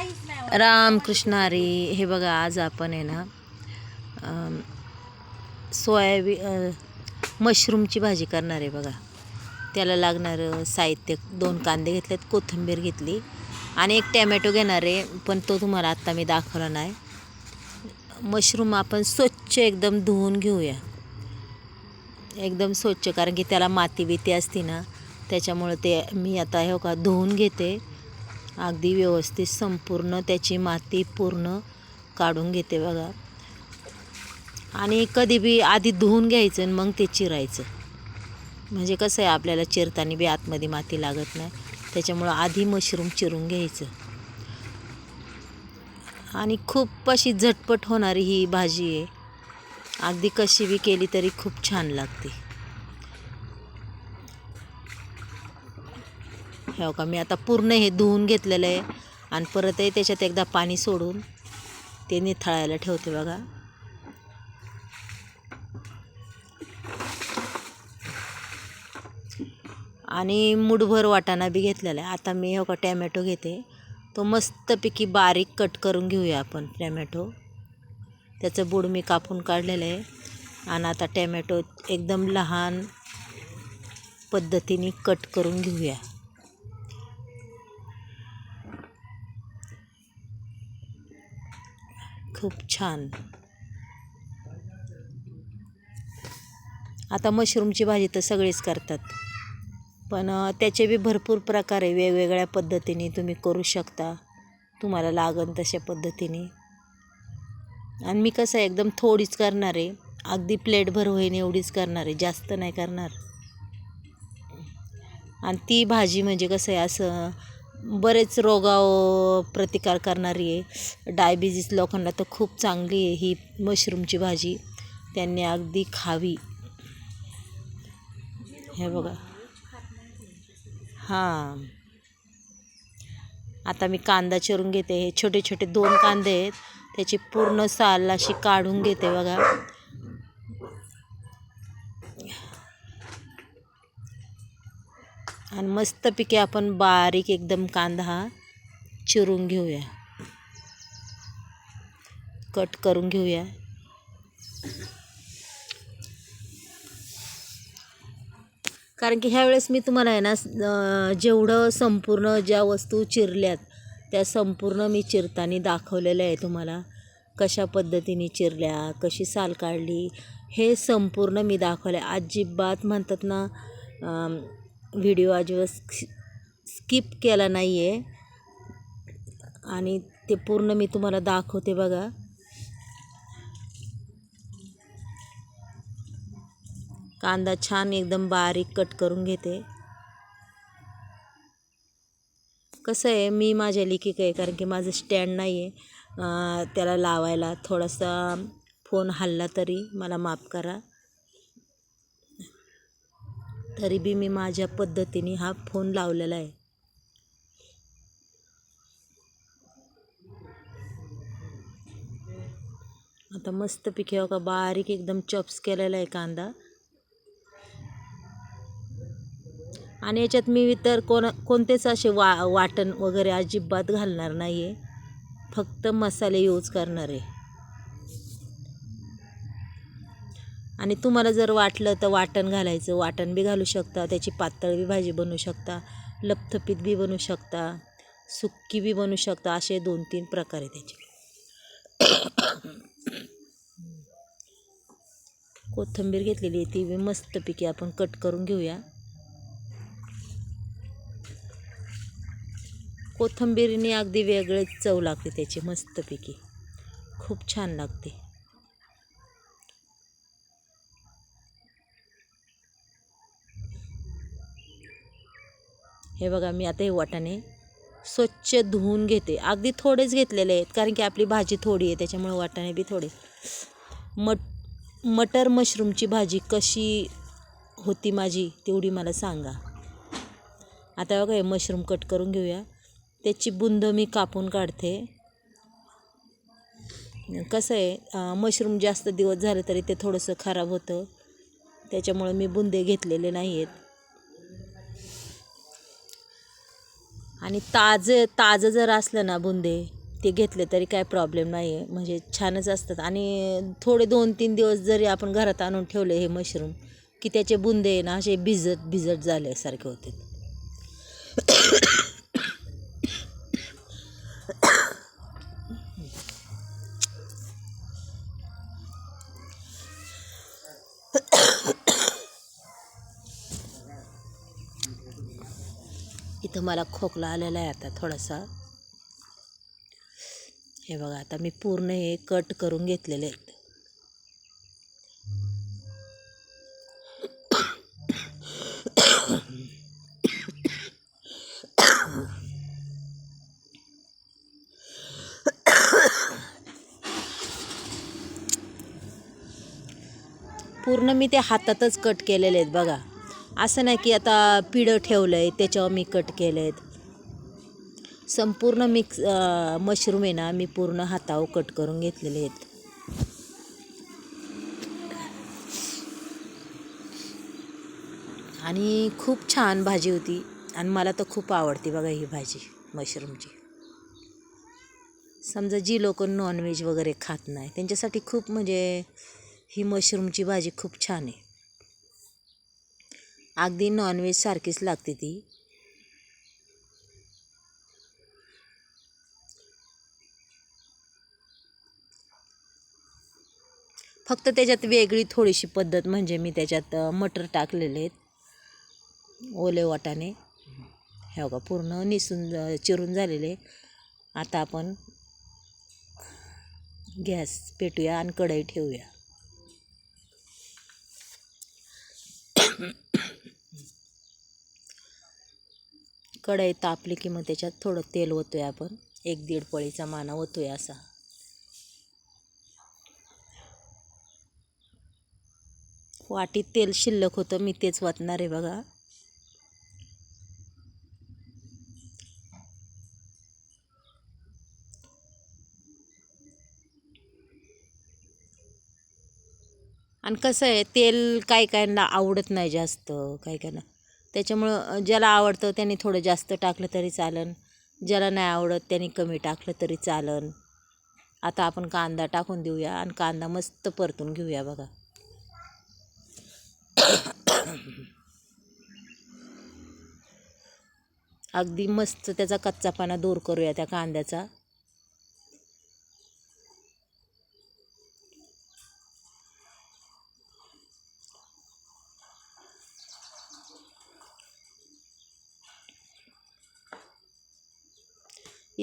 काहीच रामकृष्ण हरी हे बघा आज आपण आहे ना सोयाबी मशरूमची भाजी करणार आहे बघा. त्याला लागणारं साहित्य दोन कांदे घेतलेत कोथिंबीर घेतली आणि एक टॅमॅटो घेणार आहे पण तो तुम्हाला आत्ता मी दाखवला नाही. मशरूम आपण स्वच्छ एकदम धुवून घेऊया. एकदम स्वच्छ कारण की त्याला माती बिती असते ना त्याच्यामुळं ते मी आता हे का धुवून घेते. अगदी व्यवस्थित संपूर्ण त्याची माती पूर्ण काढून घेते बघा. आणि कधी बी आधी धुवून घ्यायचं आणि मग ते चिरायचं. म्हणजे कसं आहे आपल्याला चिरताना बी आतमध्ये माती लागत नाही. त्याच्यामुळं आधी मशरूम चिरून घ्यायचं. आणि खूप अशी झटपट होणारी ही भाजी आहे. अगदी कशी बी केली तरी खूप छान लागते. हे का? मी आता पूर्ण हे धुवून घेतलेलं आहे. आणि परतही त्याच्यात एकदा पाणी सोडून ते निथळायला ठेवते बघा. आणि मुठभर वाटाणा बी घेतलेला आहे. आता मी हो का टॅमॅटो घेते. तो मस्तपैकी बारीक कट करून घेऊया आपण टॅमॅटो. त्याचं बूड मी कापून काढलेलं आहे. आणि आता टॅमॅटो एकदम लहान पद्धतीने कट करून घेऊया. खूप छान. आता मशरूमची भाजी तर सगळेच करतात. पण त्याचे बी भरपूर प्रकार आहे. वेगवेगळ्या पद्धतीने तुम्ही करू शकता. तुम्हाला लागन तशा पद्धतीने. आणि मी कसं आहे, एकदम थोडीच करणार आहे. अगदी प्लेटभर होईन एवढीच करणार आहे. जास्त नाही करणार. आणि ती भाजी म्हणजे कसं आहे असं बरेच रोगाव प्रतिकार करणारी आहे. डायबिटीज लोकांना तर खूप चांगली आहे ही मशरूमची भाजी. त्यांनी अगदी खावी. हे बघा. हां. आता मी कांदा चिरून घेते. हे छोटे छोटे दोन कांदे आहेत. त्याची पूर्ण साल अशी काढून घेते बघा. आणि मस्तपैकी आपण बारीक एकदम कांदा हा चिरून घेऊया. कट करून घेऊया. कारण की ह्यावेळेस मी तुम्हाला आहे ना जेवढं संपूर्ण ज्या वस्तू चिरल्यात त्या संपूर्ण मी चिरताना दाखवलेल्या आहे तुम्हाला. कशा पद्धतीने चिरल्या कशी साल काढली हे संपूर्ण मी दाखवलं आहे अजिबात म्हणतात ना व्हिडिओ अजिबात स्किप केला नाही आहे आणि ते पूर्ण मी तुम्हाला दाखवते बघा. कांदा छान एकदम बारीक कट करून घेते. कसं आहे मी माझ्या लेखिक आहे कारण की माझं स्टँड नाही आहे त्याला लावायला थोडासा फोन हल्ला तरी मला माफ करा. तरी बी मी माझ्या पद्धतीने हा फोन लावलेला आहे. आता मस्तपैकी हो का बारीक एकदम चॉप्स केलेला आहे कांदा. आणि याच्यात मी तर कोण कोणतेच असे वा वाटण वगैरे अजिबात घालणार नाही आहे फक्त मसाले यूज करणार आहे. आणि तुम्हाला जर वाटलं तर वाटण घालायचं. वाटण बी घालू शकता त्याची पातळ बी भाजी बनवू शकता लपथपीत बी बनवू शकता सुक्की बी बनवू शकता असे दोन तीन प्रकार आहे त्याचे. कोथिंबीर घेतलेली आहे ती बी मस्तपैकी आपण कट करून घेऊया. कोथिंबीरीने अगदी वेगळेच चव लागते त्याची मस्तपैकी खूप छान लागते. हे बघा मी आता हे वाटाणे स्वच्छ धुवून घेते. अगदी थोडेच घेतलेले आहेत कारण की आपली भाजी थोडी आहे त्याच्यामुळे वाटाणे बी थोडे. मट मटर मशरूमची भाजी कशी होती माझी तेवढी मला सांगा. आता बघा हे मशरूम कट करून घेऊया. त्याची बुंद मी कापून काढते. कसं आहे मशरूम जास्त दिवस झाले तरी ते थोडंसं खराब होतं. त्याच्यामुळं मी बुंदे घेतलेले नाही आहेत. आणि ताजं ताजं जर असलं ना बुंदे ते घेतले तरी काय प्रॉब्लेम नाही आहे म्हणजे छानच असतात. आणि थोडे दोन तीन दिवस जरी आपण घरात आणून ठेवले हे मशरूम की त्याचे बुंदे आहे ना असे भिजत भिजत झाल्यासारखे होते. इथं मला खोकला आलेला आहे आता थोडासा. हे बघा आता मी पूर्ण हे कट करून घेतलेले आहेत. पूर्ण मी ते हातातच कट केलेले आहेत बघा. असं नाही की आता पिढं ठेवलं आहे त्याच्यावर मी कट केले आहेत संपूर्ण मिक्स मशरूम आहे ना मी पूर्ण हातावर कट करून घेतलेले आहेत. आणि खूप छान भाजी होती. आणि मला तर खूप आवडते बघा ही भाजी मशरूमची समजा जी लोक नॉनव्हेज वगैरे खात नाही त्यांच्यासाठी खूप म्हणजे ही मशरूमची भाजी खूप छान आहे. अगदी नॉनव्हेज सारखीच लागते ती. फक्त त्याच्यात वेगळी थोडीशी पद्धत म्हणजे मी त्याच्यात मटर टाकलेले आहेत. ओले वाटाने हे बघा पूर्ण निसून चिरून झालेले. आता आपण गॅस पेटूया आणि कढई ठेवूया. कढई तापली की मग त्याच्यात थोडं तेल ओतूया आपण. एक दीड पळीचा माना आहे असा. वाटीत तेल शिल्लक होतं मी तेच वाचणार आहे बघा. आणि कसं आहे तेल काही काहींना आवडत नाही जास्त काही काहींना. त्याच्यामुळं ज्याला आवडतं त्याने थोडं जास्त टाकलं तरी चालन. ज्याला नाही आवडत त्याने कमी टाकलं तरी चालन. आता आपण कांदा टाकून देऊया आणि कांदा मस्त परतून घेऊया बघा. अगदी मस्त त्याचा कच्चापणा दूर करूया त्या कांद्याचा.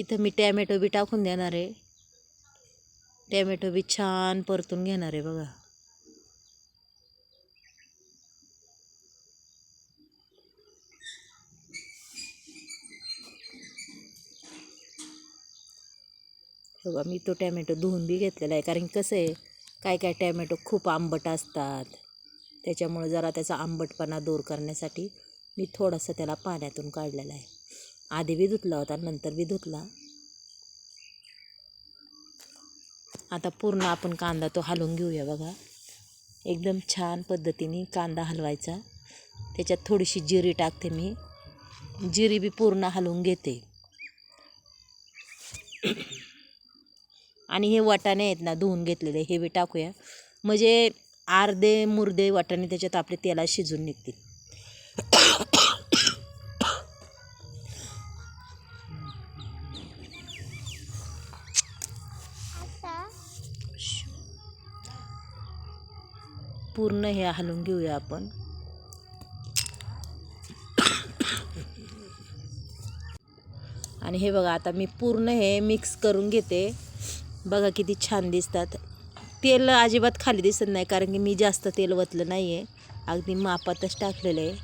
इथं मी टॅमॅटो बी टाकून देणार आहे. टॅमॅटो बी छान परतून घेणार आहे बघा. बघा मी तो टॅमॅटो धुवून बी घेतलेला आहे. कारण कसं आहे काय काय टॅमॅटो खूप आंबट असतात. त्याच्यामुळे जरा त्याचा आंबटपणा दूर करण्यासाठी मी थोडंसं त्याला पाण्यातून काढलेला आहे. आधी बी धुतला होता नंतर बी धुतला आता पूर्ण आपण कांदा तो हलवून घेऊया बघा. एकदम छान पद्धतीने कांदा हलवायचा. त्याच्यात थोडीशी जिरी टाकते मी. जिरी बी पूर्ण हलवून घेते. आणि हे वाटाणे आहेत ना धुवून घेतलेले हे बी टाकूया. म्हणजे अर्धे मुर्दे वाटाणे त्याच्यात आपले तेला शिजून निघतील. पूर्ण हे हलवून घेऊया आपण. आणि हे बघा आता मी पूर्ण हे मिक्स करून घेते. बघा किती छान दिसतात. तेल अजिबात खाली दिसत नाही कारण की मी जास्त तेल वतलं नाही आहे अगदी मापातच टाकलेलं आहे.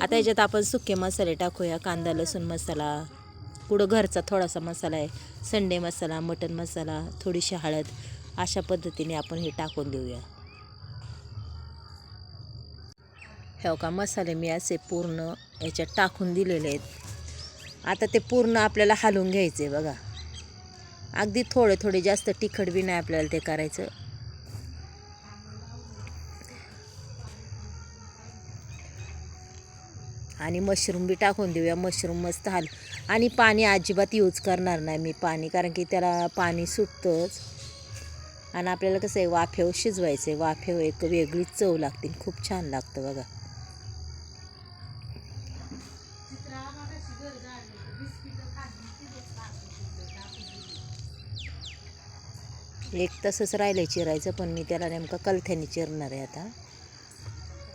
आता याच्यात आपण सुके मसाले टाकूया कांदा लसूण मसाला. पुढं घरचा थोडासा मसाला आहे. संडे मसाला मटन मसाला थोडीशी हळद अशा पद्धतीने आपण हे टाकून देऊया. हे का मसाले मी असे पूर्ण याच्यात टाकून दिलेले आहेत. आता ते पूर्ण आपल्याला हलवून घ्यायचे बघा. अगदी थोडे थोडे जास्त तिखट बी नाही आपल्याला ते करायचं. आणि मशरूम बी टाकून देऊया. मशरूम मस्त हाल. आणि पाणी अजिबात यूज करणार नाही मी पाणी कारण की त्याला पाणी सुटतंच. आणि आपल्याला कसं आहे वाफेव शिजवायचं आहे वाफेव एक वेगळीच चव लागते. खूप छान लागतं बघा. एक तसंच राहिलं चिरायचं पण मी त्याला नेमकं कलथ्याने चिरणार आहे आता.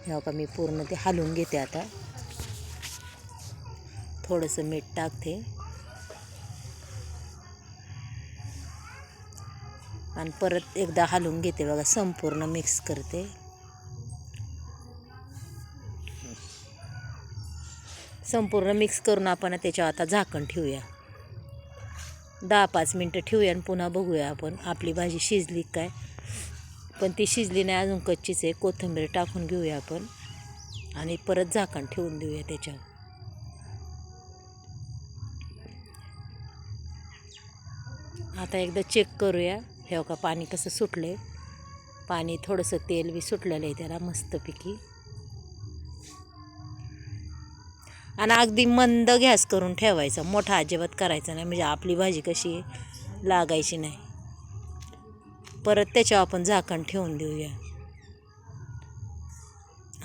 हे का मी पूर्ण ते हलवून घेते आता. थोडंसं मीठ टाकते. आणि परत एकदा हलवून घेते बघा संपूर्ण मिक्स करते. संपूर्ण मिक्स करून आपण त्याच्यावर आता झाकण ठेवूया. दहा पाच मिनटं ठेवूया आणि पुन्हा बघूया आपण आपली भाजी शिजली काय. पण ती शिजली नाही अजून कच्चीच आहे. कोथिंबीर टाकून घेऊया आपण. आणि परत झाकण ठेवून देऊया त्याच्यावर. आता एकदा चेक करूया. हे का पाणी कसं सुटलं आहे पाणी थोडंसं तेल बी सुटलेलं आहे त्याला मस्तपैकी. आणि अगदी मंद गॅस करून ठेवायचा. मोठा अजिबात करायचा नाही. म्हणजे आपली भाजी कशी लागायची नाही. परत त्याच्यावर आपण झाकण ठेवून देऊया.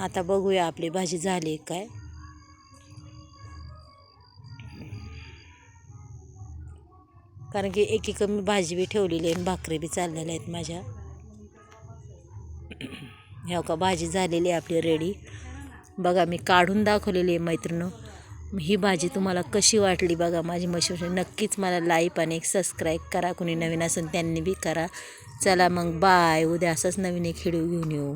आता बघूया आपली भाजी झाली काय. कारण की एकेक मी भाजी बी ठेवलेली आहे आणि भाकरी बी चाललेल्या आहेत माझ्या. ह्या का भाजी झालेली आहे आपली रेडी बघा मी काढून दाखवलेली आहे मैत्रिणं ही भाजी तुम्हाला कशी वाटली बघा माझी मशी नक्कीच मला लाईक आणि एक सबस्क्राईब करा. कोणी नवीन असून त्यांनी बी करा. चला मग बाय उद्या असंच नवीन एक व्हिडिओ घेऊन येऊ.